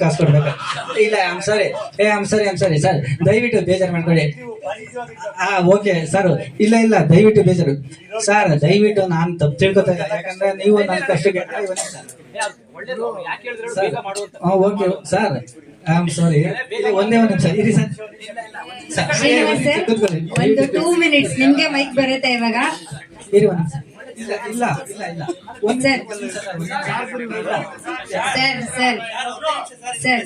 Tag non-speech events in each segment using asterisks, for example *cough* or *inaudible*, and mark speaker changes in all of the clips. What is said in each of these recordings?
Speaker 1: ಕಾಸು ಕೊಡ್ಬೇಕು? ಇಲ್ಲ ಆಮ್ ಸಾರಿ ಏ am sorry am sorry sir ದಯವಿಟ್ಟು ಬೇಜಾರು ಮಾಡ್ಕೊಳ್ಳಿ. ಹಾ ಓಕೆ ಸರ್ ಇಲ್ಲ ಇಲ್ಲ ದಯವಿಟ್ಟು ಬೇಜಾರು. ಸರ್ ದಯವಿಟ್ಟು ನಾನು ತಪ್ಪು ತಿಳ್ಕೊತ ಇಲ್ಲ ಯಾಕಂದ್ರೆ ನೀವು ನನ್ನ ಕಷ್ಟಕ್ಕೆ ಹಾ ಓಕೆ ಸರ್ ಆಮ್ ಸಾರಿ ಒಂದೇ ಒಂದು ನಿಮಿಷ. ಇರಿ ಸರ್ ಸರ್,
Speaker 2: ಶ್ರೀನಿವಾಸ್ ಸರ್ ಒಂದು ಟೂ ಮಿನಿಟ್ಸ್ ನಿಮ್ಗೆ ಮೈಕ್ ಬರುತ್ತೆ ಇವಾಗ.
Speaker 1: ಇರಿ ಒಂದು. ಇಲ್ಲ ಇಲ್ಲ ಇಲ್ಲ ಇಲ್ಲ. ಒಂದು
Speaker 2: ಸರ್ ಸರ್. Sir sir.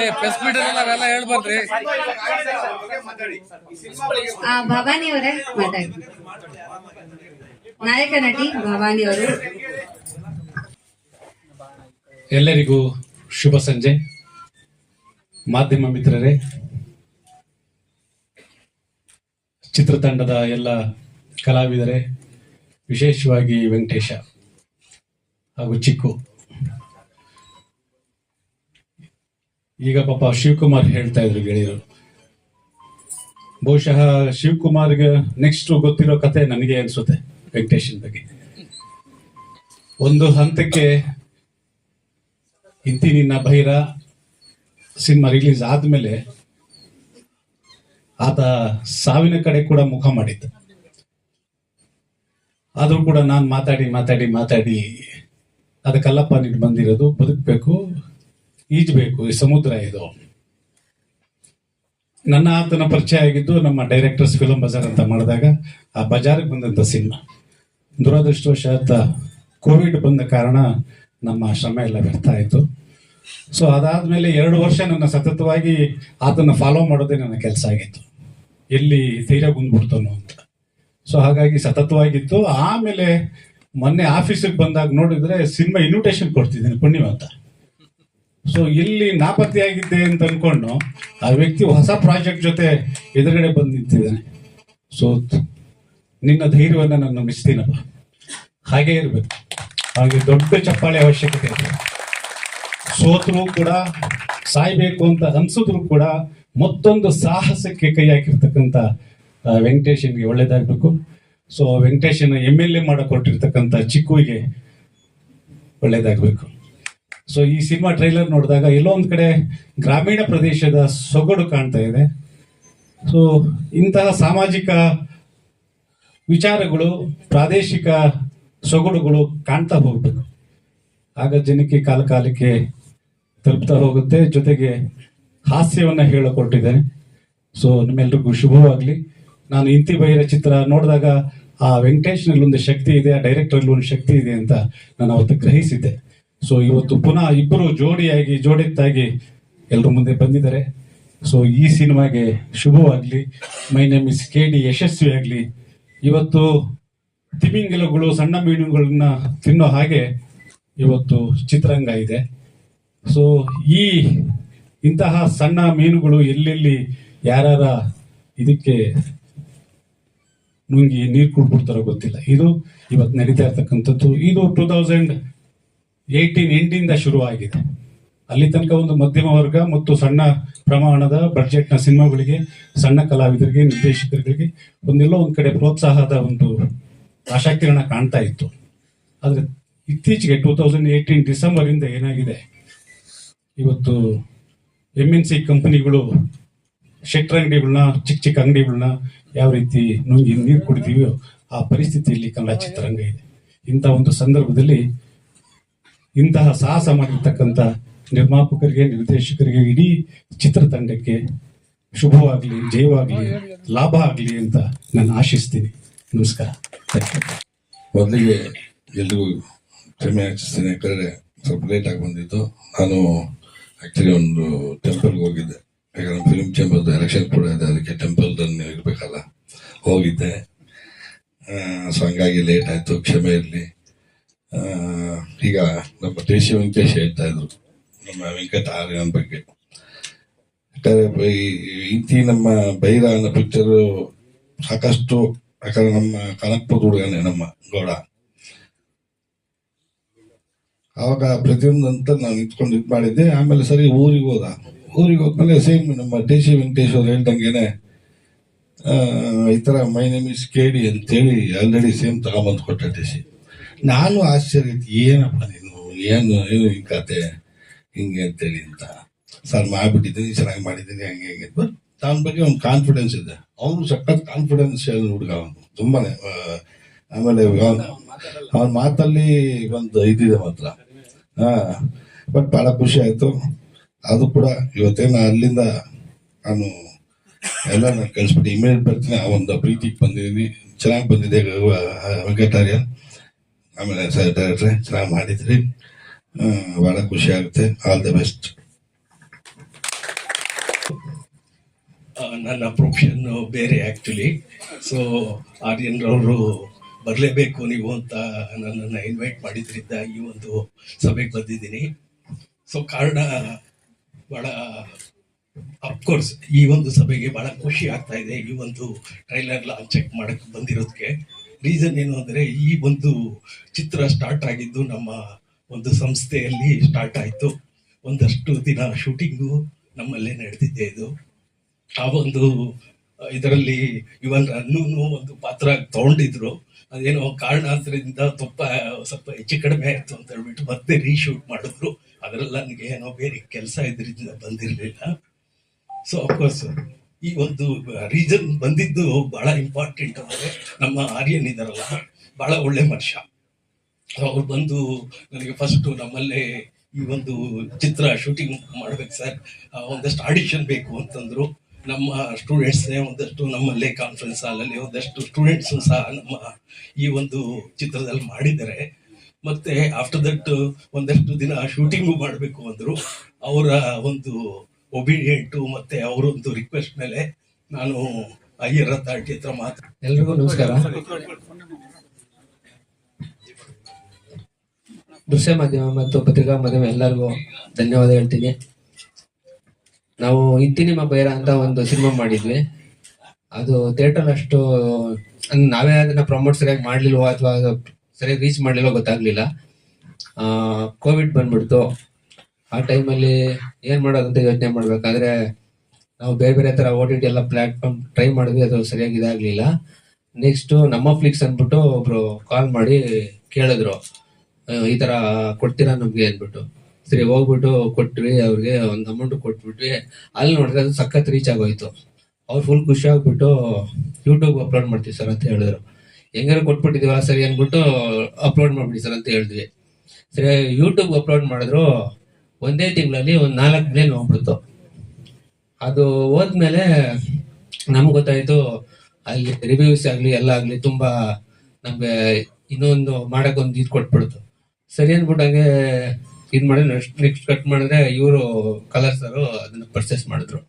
Speaker 3: ಏ ಪ್ರೆಸ್ ಮೀಟ್ ಅವೆಲ್ಲ ಹೇಳ್ಬಾರ್ದ್ರಿ.
Speaker 2: ಆ ಭವಾನಿ ಅವರೇ ಮಾತಾಡಿ ನಾಯಕ ನಟಿ ಭವಾನಿ ಅವರು.
Speaker 4: ಎಲ್ಲರಿಗೂ ಶುಭ ಸಂಜೆ. ಮಾಧ್ಯಮ ಮಿತ್ರರೇ ಚಿತ್ರತಂಡದ ಎಲ್ಲ ಕಲಾವಿದರೇ, ವಿಶೇಷವಾಗಿ ವೆಂಕಟೇಶ ಹಾಗೂ ಚಿಕ್ಕು. ಈಗ ಪಾಪ ಶಿವಕುಮಾರ್ ಹೇಳ್ತಾ ಇದ್ರು ಗೆಳೆಯರು. ಬಹುಶಃ ಶಿವಕುಮಾರ್ಗೆ ನೆಕ್ಸ್ಟ್ ಗೊತ್ತಿರೋ ಕತೆ ನನಗೆ ಅನ್ಸುತ್ತೆ ವೆಂಕಟೇಶನ್ ಬಗ್ಗೆ. ಒಂದು ಹಂತಕ್ಕೆ ಇಂತಿ ನಿನ್ನ ಭೈರ ಸಿನಿಮಾ ರಿಲೀಸ್ ಆದ್ಮೇಲೆ ಆತ ಸಾವಿನ ಕಡೆ ಕೂಡ ಮುಖ ಮಾಡಿದ್ದ. ಆದ್ರೂ ಕೂಡ ನಾನು ಮಾತಾಡಿ ಮಾತಾಡಿ ಮಾತಾಡಿ. ಅದಕ್ಕಲ್ಲಪ್ಪ ನೀನು ಬಂದಿರೋದು, ಬದುಕಬೇಕು, ಈಜಬೇಕು, ಈ ಸಮುದ್ರ ಇದು. ನನ್ನ ಆತನ ಪರಿಚಯ ಆಗಿದ್ದು ನಮ್ಮ ಡೈರೆಕ್ಟರ್ಸ್ ಫಿಲಂ ಬಜಾರ್ ಅಂತ ಮಾಡಿದಾಗ, ಆ ಬಜಾರ್ಗೆ ಬಂದಂತ ಸಿನಿಮಾ. ದುರದೃಷ್ಟವಶಾತ್ ಕೋವಿಡ್ ಬಂದ ಕಾರಣ ನಮ್ಮ ಶ್ರಮ ಎಲ್ಲ ವ್ಯರ್ಥ ಆಯಿತು. ಸೊ ಅದಾದ್ಮೇಲೆ ಎರಡು ವರ್ಷ ನನ್ನ ಸತತವಾಗಿ ಆತನ ಫಾಲೋ ಮಾಡೋದೇ ನನ್ನ ಕೆಲಸ ಆಗಿತ್ತು. ಎಲ್ಲಿ ಧೈರ್ಯ ಗುಂದ್ಬಿಡ್ತಾನೋ ಅಂತ. ಸೊ ಹಾಗಾಗಿ ಸತತವಾಗಿತ್ತು ಆಮೇಲೆ ಮೊನ್ನೆ ಆಫೀಸಿಗೆ ಬಂದಾಗ ನೋಡಿದ್ರೆ ಸಿನಿಮಾ ಇನ್ವಿಟೇಷನ್ ಕೊಡ್ತಿದ್ದೀನಿ ಪುಣ್ಯವಂತ ಸೊ ಎಲ್ಲಿ ನಾಪತ್ತೆಯಾಗಿದ್ದೆ ಅಂತ ಅನ್ಕೊಂಡು ಆ ವ್ಯಕ್ತಿ ಹೊಸ ಪ್ರಾಜೆಕ್ಟ್ ಜೊತೆ ಎದುರುಗಡೆ ಬಂದು ನಿಂತಿದ್ದಾನೆ. ಸೊ ನಿನ್ನ ಧೈರ್ಯವನ್ನು ನಾನು ಮಿಸ್ತೀನಪ್ಪ ಹಾಗೇ ಇರ್ಬೇಕು. ಹಾಗೆ ದೊಡ್ಡ ಚಪ್ಪಾಳೆ ಅವಶ್ಯಕತೆ ಇದೆ. ಸೋತರೂ ಕೂಡ, ಸಾಯ್ಬೇಕು ಅಂತ ಅನ್ಸಿದ್ರು ಕೂಡ ಮತ್ತೊಂದು ಸಾಹಸಕ್ಕೆ ಕೈ ಹಾಕಿರ್ತಕ್ಕಂಥ ವೆಂಕಟೇಶನ್ಗೆ ಒಳ್ಳೇದಾಗಬೇಕು. ಸೊ ವೆಂಕಟೇಶನ ಎಂ ಎಲ್ ಎ ಮಾಡಿಕೊಟ್ಟಿರ್ತಕ್ಕಂಥ ಚಿಕ್ಕುವಿಗೆ ಒಳ್ಳೇದಾಗಬೇಕು. ಸೊ ಈ ಸಿನಿಮಾ ಟ್ರೈಲರ್ ನೋಡಿದಾಗ ಎಲ್ಲೋ ಒಂದು ಕಡೆ ಗ್ರಾಮೀಣ ಪ್ರದೇಶದ ಸೊಗಡು ಕಾಣ್ತಾ ಇದೆ. ಸೊ ಇಂತಹ ಸಾಮಾಜಿಕ ವಿಚಾರಗಳು, ಪ್ರಾದೇಶಿಕ ಸೊಗಡುಗಳು ಕಾಣ್ತಾ ಹೋಗ್ಬೇಕು. ಆಗ ಜನಕ್ಕೆ ಕಾಲ ಕಾಲಕ್ಕೆ ತಲುಪ್ತಾ ಹೋಗುತ್ತೆ. ಜೊತೆಗೆ ಹಾಸ್ಯವನ್ನು ಹೇಳಿಕೊಟ್ಟಿದ್ದೇನೆ ಸೊ ನಿಮ್ಮೆಲ್ರಿಗೂ ಶುಭವಾಗ್ಲಿ. ನಾನು ಇಂತಿ ಬೈರ ಚಿತ್ರ ನೋಡಿದಾಗ ಆ ವೆಂಕಟೇಶ್ನಲ್ಲಿ ಒಂದು ಶಕ್ತಿ ಇದೆ, ಆ ಡೈರೆಕ್ಟರಲ್ಲಿ ಒಂದು ಶಕ್ತಿ ಇದೆ ಅಂತ ನಾನು ಅವತ್ತು ಗ್ರಹಿಸಿದ್ದೆ. ಸೊ ಇವತ್ತು ಪುನಃ ಇಬ್ಬರು ಜೋಡಿಯಾಗಿ, ಜೋಡೆತ್ತಾಗಿ ಎಲ್ಲರ ಮುಂದೆ ಬಂದಿದ್ದಾರೆ. ಸೊ ಈ ಸಿನಿಮಾಗೆ ಶುಭವಾಗಲಿ. My name is K D ಯಶಸ್ವಿ ಆಗಲಿ. ಇವತ್ತು ತಿಮಿಂಗಿಲಗಳು, ಸಣ್ಣ ಮೀನುಗಳನ್ನ ತಿನ್ನೋ ಹಾಗೆ ಇವತ್ತು ಚಿತ್ರರಂಗ ಇದೆ. ಸೊ ಈ ಇಂತಹ ಸಣ್ಣ ಮೀನುಗಳು ಎಲ್ಲೆಲ್ಲಿ ಯಾರ ಇದಕ್ಕೆ ನುಂಗಿ ನೀರು ಕುಡ್ಬಿಡ್ತಾರೋ ಗೊತ್ತಿಲ್ಲ. ಇದು ಇವತ್ತು ನಡೀತಾ ಇರ್ತಕ್ಕಂಥದ್ದು. ಇದು ಟೂ ತೌಸಂಡ್ ಏಯ್ಟೀನ್ ಎಂಡಿಂದ ಶುರುವಾಗಿದೆ. ಅಲ್ಲಿ ತನಕ ಒಂದು ಮಧ್ಯಮ ವರ್ಗ ಮತ್ತು ಸಣ್ಣ ಪ್ರಮಾಣದ ಬಡ್ಜೆಟ್ನ ಸಿನಿಮಾಗಳಿಗೆ, ಸಣ್ಣ ಕಲಾವಿದರಿಗೆ ನಿರ್ದೇಶಕರಿಗೆ ಒಂದೆಲ್ಲೋ ಒಂದು ಕಡೆ ಪ್ರೋತ್ಸಾಹದ ಒಂದು ಆಶಾಕಿರಣ ಕಾಣ್ತಾ ಇತ್ತು. ಆದರೆ ಇತ್ತೀಚೆಗೆ ಟೂ ತೌಸಂಡ್ ಏಯ್ಟೀನ್ ಡಿಸೆಂಬರ್ ಇಂದ ಏನಾಗಿದೆ? ಇವತ್ತು ಎಂ ಎನ್ ಸಿ ಕಂಪನಿಗಳು ಶೆಟ್ರ್ ಅಂಗಡಿಗಳನ್ನ ಚಿಕ್ಕ ಚಿಕ್ಕ ಅಂಗಡಿಗಳನ್ನ ಯಾವ ರೀತಿ ನುಂಗಿ ನೀರು ಕುಡಿದೀವೋ ಆ ಪರಿಸ್ಥಿತಿಯಲ್ಲಿ ಕನ್ನಡ ಚಿತ್ರರಂಗ ಇದೆ. ಇಂಥ ಒಂದು ಸಂದರ್ಭದಲ್ಲಿ ಇಂತಹ ಸಾಹಸ ಮಾಡಿರ್ತಕ್ಕಂಥ ನಿರ್ಮಾಪಕರಿಗೆ, ನಿರ್ದೇಶಕರಿಗೆ ಇಡೀ ಚಿತ್ರತಂಡಕ್ಕೆ ಶುಭವಾಗಲಿ, ಜಯವಾಗಲಿ, ಲಾಭ ಆಗಲಿ ಅಂತ ನಾನು ಆಶಿಸ್ತೀನಿ. ನಮಸ್ಕಾರ.
Speaker 5: ಮೊದಲಿಗೆ ಎಲ್ರಿಗೂ ಕ್ಷಮೆ ಯಾಚಿಸ್ತೀನಿ ಯಾಕಂದ್ರೆ ಸ್ವಲ್ಪ ಲೇಟ್ ಆಗಿ ಬಂದಿತ್ತು. ನಾನು ಆಕ್ಚುಲಿ ಒಂದು ಟೆಂಪಲ್ಗೆ ಹೋಗಿದ್ದೆ. ಯಾಕಂದ್ರೆ ಫಿಲ್ಮ್ ಚೇಂಬರ್ ಎಲೆಕ್ಷನ್ ಕೂಡ ಇದೆ, ಅದಕ್ಕೆ ಟೆಂಪಲ್ ಇರ್ಬೇಕಲ್ಲ. ಹೋಗಿದ್ದೆ. ಸೊ ಹಂಗಾಗಿ ಲೇಟ್ ಆಯ್ತು, ಕ್ಷಮೆ ಇರಲಿ. ಈಗ ನಮ್ಮ ದೇಶಿ ವೆಂಕಟೇಶ್ ಹೇಳ್ತಾ ಇದ್ರು, ನಮ್ಮ ವೆಂಕಟ ಆರ್ಯನ ಬಗ್ಗೆ. ಯಾಕಂದ್ರೆ ಇಂತಿ ನಮ್ಮ ಬೈರ ಅನ್ನೋ ಪಿಕ್ಚರ್ ಸಾಕಷ್ಟು, ಯಾಕಂದ್ರೆ ನಮ್ಮ ಕನಕ್ಪುರ ಹುಡುಗನೆ ನಮ್ಮ ಗೌಡ. ಆವಾಗ ಪ್ರತಿಯೊಂದು ಅಂತ ನಾನು ನಿಂತ್ಕೊಂಡು ಇದು ಮಾಡಿದ್ದೆ, ಆಮೇಲೆ ಸರಿ ಊರಿಗೆ ಹೋದ. ಊರಿಗೆ ಹೋದ್ಮೇಲೆ ಸೇಮ್ ನಮ್ಮ ದೇಶಿ ವೆಂಕಟೇಶ್ ಅವ್ರು ಹೇಳ್ದಂಗೆನೆ ಈ ಥರ ಮೈ ನೇಮ್ ಇಸ್ ಕೇಡಿ ಅಂತೇಳಿ ಆಲ್ರೆಡಿ ಸೇಮ್ ತಗೊಂಬಂದು ಕೊಟ್ಟ ಡಿ ಸಿ ನಾನು ಆಶ್ಚರ್ಯ ಏನಪ್ಪ ನೀನು? ಏನು ಏನು ಈ ಕತೆ? ಹಿಂಗೆ ಅಂತೇಳಿ ಅಂತ. ಸರ್, ಮಾಡ್ಬಿಟ್ಟಿದ್ದೀನಿ, ಚೆನ್ನಾಗಿ ಮಾಡಿದ್ದೀನಿ, ಹಂಗೆ ಹಂಗೆ. ಬಟ್ ಅವನ ಬಗ್ಗೆ ಒಂದು ಕಾನ್ಫಿಡೆನ್ಸ್ ಇದೆ. ಅವನು ಸಖತ್ ಕಾನ್ಫಿಡೆನ್ಸ್ ಹುಡುಗ ಅವನು, ತುಂಬಾನೇ. ಆಮೇಲೆ ಅವನ ಮಾತಲ್ಲಿ ಒಂದು ಇದಿದೆ ಮಾತ್ರ. ಹಾ ಬಟ್ ಬಹಳ ಖುಷಿ ಆಯ್ತು. ಅದು ಕೂಡ ಇವತ್ತೇನ ಅಲ್ಲಿಂದ ನಾನು ಎಲ್ಲ ನಾನು ಕಳಿಸ್ಬಿಟ್ಟು ಇಮೇಲ್ ಬರ್ತೀನಿ. ಆ ಒಂದು ಪ್ರೀತಿಗೆ ಬಂದಿದ್ದೀನಿ. ಚೆನ್ನಾಗಿ ಬಂದಿದೆ ವೆಂಕಟಾರ್ಯ. ಆಮೇಲೆ ಸರ್ ಡೈರೆಕ್ಟ್ರೆ ಚೆನ್ನಾಗಿ ಮಾಡಿದ್ರಿ. ಭಾಳ ಖುಷಿ ಆಗುತ್ತೆ. ಆಲ್ ದ ಬೆಸ್ಟ್
Speaker 6: ನನ್ನ ಪ್ರೊಫೆಷನ್ ಬೇರೆ ಆ್ಯಕ್ಚುಲಿ ಸೊ ಆರ್ಯನ್ರವರು ಬರಲೇಬೇಕು ನೀವು ಅಂತ ನನ್ನನ್ನು ಇನ್ವೈಟ್ ಮಾಡಿದ್ರಿಂದ ಈ ಒಂದು ಸಭೆಗೆ ಬಂದಿದ್ದೀನಿ. ಸೊ ಕಾರಣ ಭಾಳ ಅಫ್ಕೋರ್ಸ್ ಈ ಒಂದು ಸಭೆಗೆ ಬಹಳ ಖುಷಿ ಆಗ್ತಾ ಇದೆ. ಈ ಒಂದು ಟ್ರೈಲರ್ ಲಾಂಚ್ ಮಾಡಕ್ಕೆ ಬಂದಿರೋದಕ್ಕೆ ರೀಸನ್ ಏನು ಅಂದರೆ, ಈ ಒಂದು ಚಿತ್ರ ಸ್ಟಾರ್ಟ್ ಆಗಿದ್ದು ನಮ್ಮ ಒಂದು ಸಂಸ್ಥೆಯಲ್ಲಿ ಸ್ಟಾರ್ಟ್ ಆಯಿತು. ಒಂದಷ್ಟು ದಿನ ಶೂಟಿಂಗು ನಮ್ಮಲ್ಲೇ ನಡೆದಿದೆ ಇದು. ಆ ಒಂದು, ಇದರಲ್ಲಿ ಇವನ್ ಅನ್ನೂ ಒಂದು ಪಾತ್ರ ತಗೊಂಡಿದ್ರು. ಅದೇನೋ ಕಾರಣಾಂತರದಿಂದ ತುಪ್ಪ ಸ್ವಲ್ಪ ಹೆಚ್ಚು ಕಡಿಮೆ ಆಯ್ತು ಅಂತ ಹೇಳ್ಬಿಟ್ಟು ಮತ್ತೆ ರೀಶೂಟ್ ಮಾಡಿದ್ರು. ಅದರೆಲ್ಲ ನನಗೆ ಏನೋ ಬೇರೆ ಕೆಲಸ ಇದ್ರಿಂದ ಬಂದಿರಲಿಲ್ಲ. ಸೊ ಅಫ್ಕೋರ್ಸ್ ಈ ಒಂದು ರೀಸನ್ ಬಂದಿದ್ದು ಬಹಳ ಇಂಪಾರ್ಟೆಂಟ್ ಅಂದರೆ ನಮ್ಮ ಆರ್ಯನ್ ಇದಾರಲ್ಲ, ಬಹಳ ಒಳ್ಳೆ ಮನುಷ್ಯ. ಅವ್ರು ಬಂದು ನನಗೆ ಫಸ್ಟ್ ನಮ್ಮಲ್ಲೇ ಈ ಒಂದು ಚಿತ್ರ ಶೂಟಿಂಗ್ ಮಾಡ್ಬೇಕು ಸರ್. ಒಂದಷ್ಟು ಆಡಿಷನ್ ಬೇಕು ಅಂತಂದ್ರು. ನಮ್ಮ ಸ್ಟೂಡೆಂಟ್ಸ್ನೇ ಒಂದಷ್ಟು ನಮ್ಮಲ್ಲೇ ಕಾನ್ಫರೆನ್ಸ್ ಹಾಲಲ್ಲಿ ಒಂದಷ್ಟು ಸ್ಟೂಡೆಂಟ್ಸ್ ಸಹ ನಮ್ಮ ಈ ಒಂದು ಚಿತ್ರದಲ್ಲಿ ಮಾಡಿದ್ದಾರೆ. ಮತ್ತೆ ಆಫ್ಟರ್ ದಟ್ ಒಂದಷ್ಟು ದಿನ ಶೂಟಿಂಗು ಮಾಡಬೇಕು ಅಂದ್ರು. ಅವರ ಒಂದು ಒಬಿಡಿಯೆಂಟು ಮತ್ತೆ ಅವರೊಂದು ರಿಕ್ವೆಸ್ಟ್ ಮೇಲೆ ನಾನು ಅಯ್ಯರ್ ಅಥಾರಿಟಿ ಹತ್ರ ಮಾತ್ರ
Speaker 7: ಎಲ್ರಿಗೂ ನಮಸ್ಕಾರ. ದೃಶ್ಯ ಮಾಧ್ಯಮ ಮತ್ತು ಪತ್ರಿಕಾ ಮಾಧ್ಯಮ ಎಲ್ಲರಿಗೂ ಧನ್ಯವಾದ ಹೇಳ್ತೀನಿ. ನಾವು ಇತ್ತಿನಿಮ ಬೈರ ಅಂತ ಒಂದು ಸಿನಿಮಾ ಮಾಡಿದ್ವಿ. ಅದು ಥಿಯೇಟರ್ ಅಷ್ಟು ನಾವೇ ಅದನ್ನ ಪ್ರಮೋಟ್ ಸರಿಯಾಗಿ ಮಾಡ್ಲಿಲ್ವೋ ಅಥವಾ ಸರಿಯಾಗಿ ರೀಚ್ ಮಾಡ್ಲಿಲ್ವೋ ಗೊತ್ತಾಗ್ಲಿಲ್ಲ. ಕೋವಿಡ್ ಬಂದ್ಬಿಡ್ತು. ಆ ಟೈಮಲ್ಲಿ ಏನ್ ಮಾಡೋದು ಅಂತ ಯೋಚನೆ ಮಾಡ್ಬೇಕಾದ್ರೆ ನಾವು ಬೇರೆ ಬೇರೆ ತರ ಓ ಟಿ ಟಿ ಎಲ್ಲ ಪ್ಲಾಟ್ಫಾರ್ಮ್ ಟ್ರೈ ಮಾಡಿದ್ವಿ, ಅದು ಸರಿಯಾಗಿ ಇದಾಗ್ಲಿಲ್ಲ. ನೆಕ್ಸ್ಟ್ ನಮ್ಮ ಫ್ಲಿಕ್ಸ್ ಅಂದ್ಬಿಟ್ಟು ಒಬ್ರು ಕಾಲ್ ಮಾಡಿ ಕೇಳಿದ್ರು. ಈ ತರ ಕೊಡ್ತೀರಾ ನಮ್ಗೆ? ಅಂದ್ಬಿಟ್ಟು. ಸರಿ ಹೋಗ್ಬಿಟ್ಟು ಕೊಟ್ವಿ, ಅವ್ರಿಗೆ ಒಂದು ಅಮೌಂಟ್ ಕೊಟ್ಬಿಟ್ವಿ. ಅಲ್ಲಿ ನೋಡಿದ್ರೆ ಅದು ಸಖತ್ ರೀಚ್ ಆಗೋಯ್ತು. ಅವ್ರು ಫುಲ್ ಖುಷಿ ಆಗ್ಬಿಟ್ಟು ಯೂಟ್ಯೂಬ್ ಅಪ್ಲೋಡ್ ಮಾಡ್ತೀವಿ ಸರ್ ಅಂತ ಹೇಳಿದ್ರು. ಹೆಂಗಾರು ಕೊಟ್ಬಿಟ್ಟಿದೀವಲ್ಲ ಸರಿ ಅಂದ್ಬಿಟ್ಟು ಅಪ್ಲೋಡ್ ಮಾಡ್ಬಿಡಿ ಸರ್ ಅಂತ ಹೇಳಿದ್ವಿ. ಸರಿ ಯೂಟ್ಯೂಬ್ ಅಪ್ಲೋಡ್ ಮಾಡಿದ್ರು ಒಂದೇ ತಿಂಗಳಲ್ಲಿ ಒಂದು ನಾಲ್ಕು ಮಿಲಿಯನ್ ಹೋಗ್ಬಿಡ್ತು. ಅದು ಹೋದ್ಮೇಲೆ ನಮ್ಗೆ ಗೊತ್ತಾಯ್ತು, ಅಲ್ಲಿ ರಿವ್ಯೂಸ್ ಆಗ್ಲಿ ಎಲ್ಲ ಆಗ್ಲಿ ತುಂಬಾ ನಮಗೆ ಇನ್ನೊಂದು ಮಾಡೋಕ್ಕೊಂದು ಇದು ಕೊಟ್ಬಿಡ್ತು. ಸರಿ ಅಂದ್ಬಿಟ್ಟು ಹಂಗೆ ಇದ್ ಮಾಡಿ ನೆಕ್ಸ್ಟ್ ನೆಕ್ಸ್ಟ್ ಕಟ್ ಮಾಡಿದ್ರೆ ಇವರು ಕಲರ್ಸ್ ಅವರು ಅದನ್ನ ಪರ್ಚೇಸ್ ಮಾಡಿದ್ರು.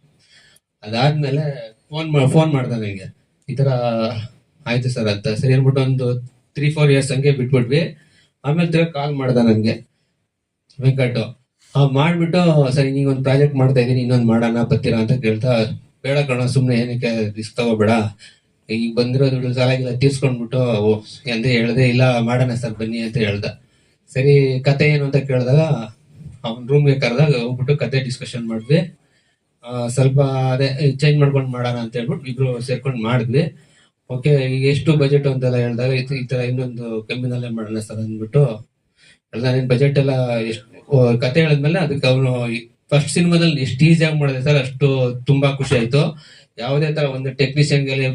Speaker 7: ಅದಾದ್ಮೇಲೆ ಫೋನ್ ಫೋನ್ ಮಾಡ್ದ ನನಗೆ ಈ ತರ ಆಯ್ತು ಸರ್ ಅಂತ ಸರಿ ಅಂದ್ಬಿಟ್ಟು ಒಂದು ತ್ರೀ ಫೋರ್ ಇಯರ್ಸ್ ಹಂಗೆ ಬಿಟ್ಬಿಟ್ವಿ. ಆಮೇಲೆ ತಿರ್ಗಾ ಕಾಲ್ ಮಾಡ್ದ ನನ್ಗೆ ವೆಂಕಟು ಮಾಡ್ಬಿಟ್ಟು ಸರಿ ಈಗ ಒಂದು ಪ್ರಾಜೆಕ್ಟ್ ಮಾಡ್ತಾ ಇದೀನಿ ಇನ್ನೊಂದು ಮಾಡೋಣ ಬತ್ತೀರಾ ಅಂತ ಕೇಳ್ತಾ, ಬೇಡ ಕಣ ಸುಮ್ಮನೆ ಏನಕ್ಕೆ ರಿಸ್ಕ್ ತಗೋಬೇಡ. ಈಗ ಬಂದಿರೋ ದುಡ್ಡು ಸಾಲಾಗಿಲ್ಲ, ತೀರ್ಸ್ಕೊಂಡ್ಬಿಟ್ಟು ಅಂತ ಹೇಳ್ದೆ ಇಲ್ಲ, ಮಾಡೋಣ ಸರ್, ಬನ್ನಿ ಅಂತ ಹೇಳ್ದ. ಸರಿ ಕತೆ ಏನು ಅಂತ ಕೇಳಿದಾಗ ಅವ್ನ ರೂಮ್ಗೆ ಕರೆದಾಗ ಹೋಗ್ಬಿಟ್ಟು ಕತೆ ಡಿಸ್ಕಷನ್ ಮಾಡಿದ್ವಿ. ಸ್ವಲ್ಪ ಅದೇ ಚೇಂಜ್ ಮಾಡ್ಕೊಂಡು ಮಾಡೋಣ ಅಂತ ಹೇಳ್ಬಿಟ್ಟು ಇಬ್ರು ಸೇರ್ಕೊಂಡು ಮಾಡಿದ್ವಿ. ಓಕೆ ಈಗ ಎಷ್ಟು ಬಜೆಟ್ ಅಂತೆಲ್ಲ ಹೇಳಿದಾಗ ಈ ತರ ಇನ್ನೊಂದು ಕಮ್ಮಿನಲ್ಲೇ ಮಾಡೋಣ ಸರ್ ಅಂದ್ಬಿಟ್ಟು ಎಲ್ಲ ನಿನ್ ಬಜೆಟ್ ಎಲ್ಲ ಎಷ್ಟು ಕತೆ ಹೇಳಿದ್ಮೇಲೆ ಅದಕ್ಕೆ ಅವನು ಫಸ್ಟ್ ಸಿನಿಮಾದಲ್ಲಿ ಎಷ್ಟು ಈಸಿಯಾಗಿ ಮಾಡಿದೆ ಸರ್, ಅಷ್ಟು ತುಂಬಾ ಖುಷಿ ಆಯ್ತು. ಯಾವುದೇ ತರ ಒಂದು ಟೆಕ್ನಿಷಿಯನ್ ಆಗಲಿ